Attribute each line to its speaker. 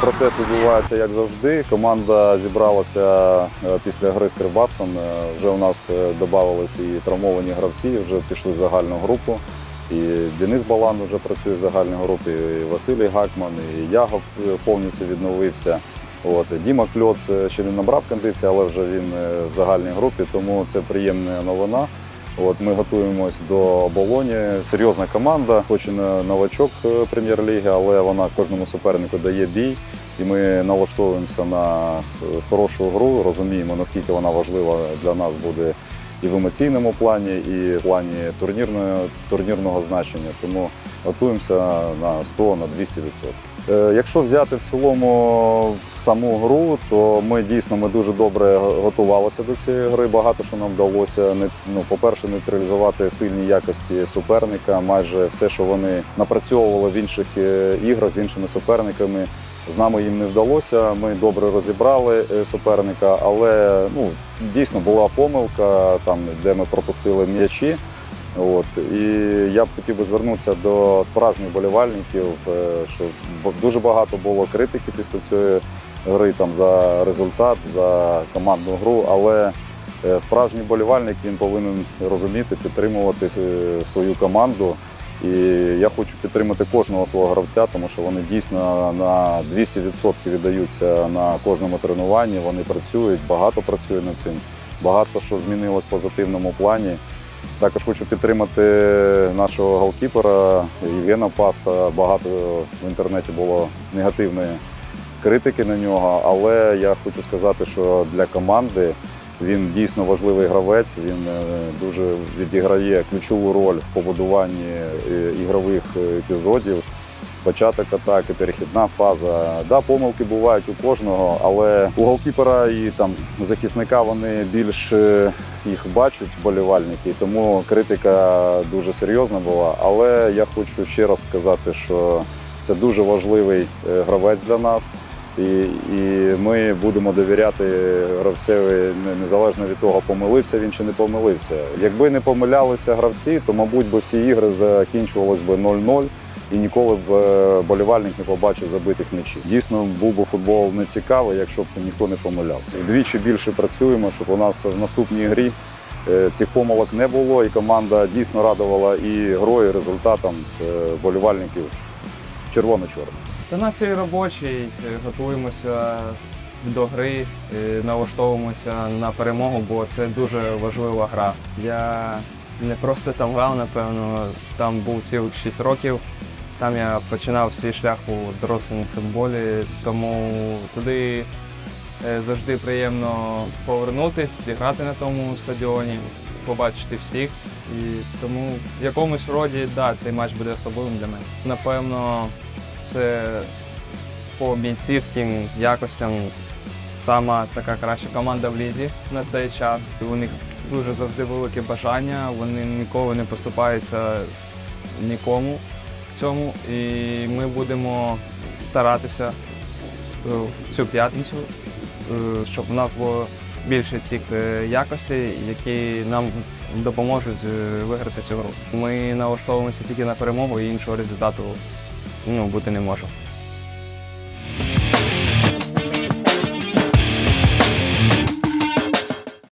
Speaker 1: процес відбувається як завжди. Команда зібралася е, після гри з Кривбасом. Е, Вже у нас додавалися і травмовані гравці, вже пішли в загальну групу. І Денис Балан вже працює в загальній групі, і Василій Гакман, і Ягов е, повністю відновився. От Діма Кльоц е, ще не набрав кондиції, але вже він е, в загальній групі, тому це приємна новина. От ми готуємось до оболоні. Серйозна команда, хоч і не новачок е, прем'єр-ліги, але вона кожному супернику дає бій. І ми налаштовуємося на е, хорошу гру, розуміємо, наскільки вона важлива для нас буде і в емоційному плані, і в плані турнірного, турнірного значення. Тому готуємося на 100 на 200 Е, Якщо взяти в цілому саму гру, то ми дійсно ми дуже добре готувалися до цієї гри. Багато що нам вдалося. Ну, по-перше, нейтралізувати сильні якості суперника. Майже все, що вони напрацьовували в інших е, іграх з іншими суперниками. З нами їм не вдалося. Ми добре розібрали е, суперника, але ну дійсно була помилка, там де ми пропустили м'ячі. От і я б хотів би звернутися до справжніх болівальників, е, що дуже багато було критики після цієї гри там за результат, за командну гру. Але е, справжній болівальник він повинен розуміти, підтримувати е, свою команду. І я хочу підтримати кожного свого гравця, тому що вони дійсно на 200% віддаються на кожному тренуванні. Вони працюють, багато працюють над цим, багато що змінилось в позитивному плані. Також хочу підтримати нашого голкіпера Євгена Паста. Багато в інтернеті було негативної критики на нього, але я хочу сказати, що для команди він дійсно важливий гравець. Він е, дуже відіграє ключову роль в побудуванні е, ігрових е, епізодів. Початок атаки, перехідна фаза. Да, помилки бувають у кожного, але у голкіпера і там захисника вони більш е, їх бачать болівальники, тому критика дуже серйозна була. Але я хочу ще раз сказати, що це дуже важливий е, гравець для нас. І, і ми будемо довіряти гравцеві незалежно від того, помилився він чи не помилився. Якби не помилялися гравці, то мабуть би всі ігри закінчувались би 0-0 і ніколи б е, болівальник не побачив забитих м'ячів. Дійсно, був би футбол не цікавий, якщо б ніхто не помилявся. Вдвічі більше працюємо, щоб у нас в наступній грі е, цих помилок не було, і команда дійсно радувала і грою, і результатом е, болівальників червоно-чорно.
Speaker 2: Та настрій робочий, готуємося до гри, налаштовуємося на перемогу, бо це дуже важлива гра. Я не просто там грав, напевно, там був цілих 6 років. Там я починав свій шлях у дорослому футболі, тому туди е, завжди приємно повернутися, зіграти на тому стадіоні, побачити всіх. І тому в якомусь роді да, цей матч буде особливим для мене. Напевно, це по бійцівським якостям сама така краща команда в лізі на цей час. У них дуже завжди велике бажання, вони ніколи не поступаються нікому цьому. І ми будемо старатися е, в цю п'ятницю, е, щоб у нас було більше цих е, якостей, які нам допоможуть виграти цю гру. Ми налаштовуємося тільки на перемогу і іншого результату ну, бути не може.